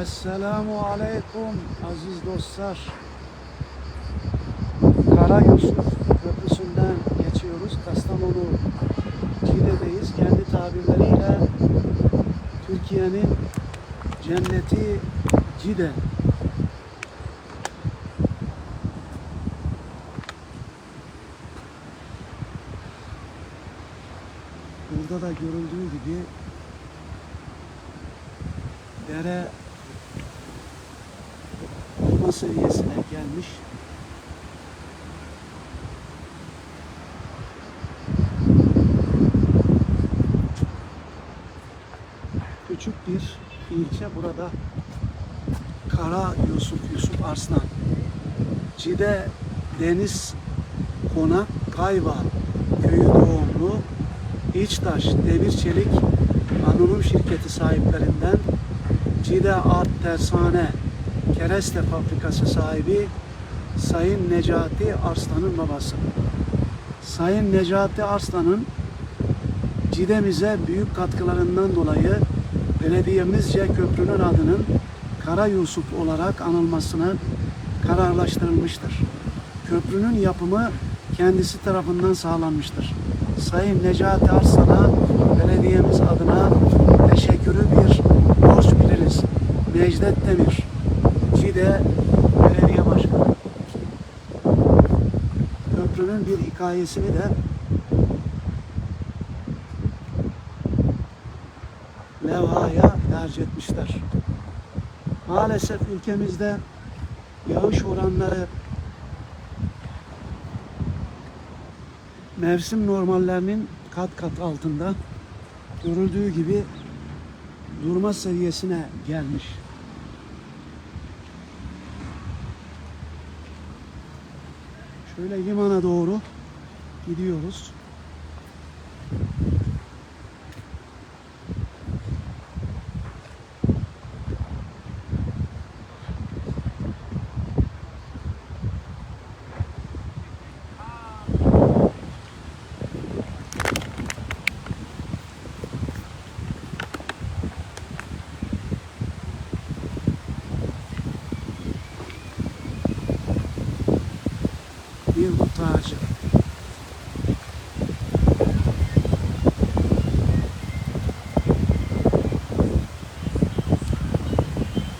Esselamu Aleyküm aziz dostlar. Kara Yusuf Köprüsü'nden geçiyoruz. Kastamonu Cide'deyiz. Kendi tabirleriyle Türkiye'nin cenneti Cide. Burada da görüldüğü gibi dere seviyesine gelmiş. Küçük bir ilçe burada. Kara Yusuf Yusuf Arslan. Cide Deniz Konak Kayva köyü doğumlu. İçtaş Demir Çelik Anonim şirketi sahiplerinden Cide Art Tersane Kereste Fabrikası sahibi Sayın Necati Arslan'ın babası. Sayın Necati Arslan'ın Cide'mize büyük katkılarından dolayı belediyemizce köprünün adının Kara Yusuf olarak anılmasını kararlaştırılmıştır. Köprünün yapımı kendisi tarafından sağlanmıştır. Sayın Necati Arslan'a belediyemiz adına teşekkürü bir borç biliriz. Necdet Demir, Cide Belediye Başkanı. Köprünün bir hikayesini de levhaya derc etmişler. Maalesef ülkemizde yağış oranları mevsim normallerinin kat kat altında görüldüğü gibi durma seviyesine gelmiş. Şöyle limana doğru gidiyoruz. Bir dut ağacı.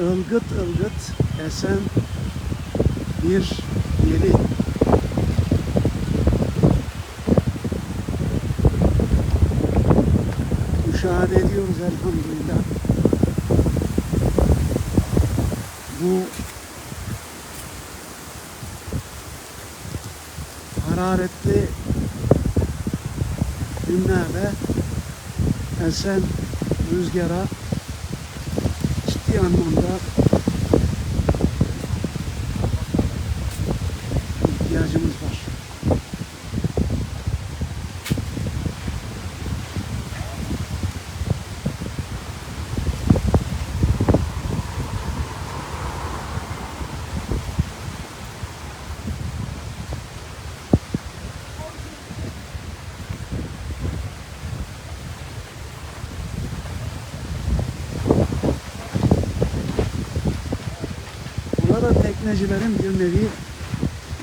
Ilgıt ılgıt esen bir yeri. Müşahede ediyoruz elhamdülillah. Bu hararetli günlerde esen rüzgara ciddi anlamda ihtiyacımız var. Burada teknecilerin bir nevi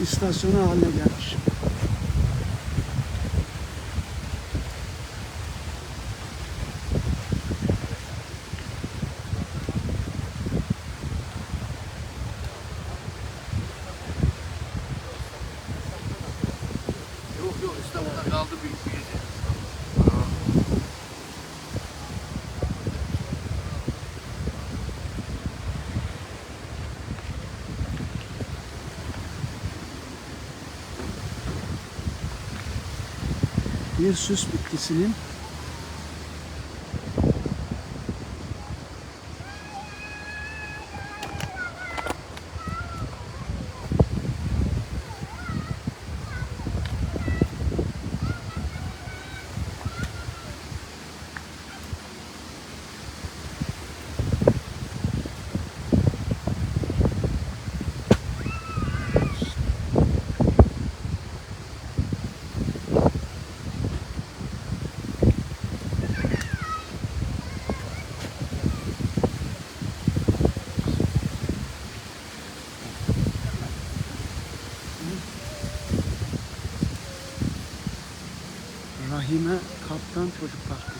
istasyonu haline gelmiş. Bir süs bitkisinin Rahime Kaptan Çocuk Parkı.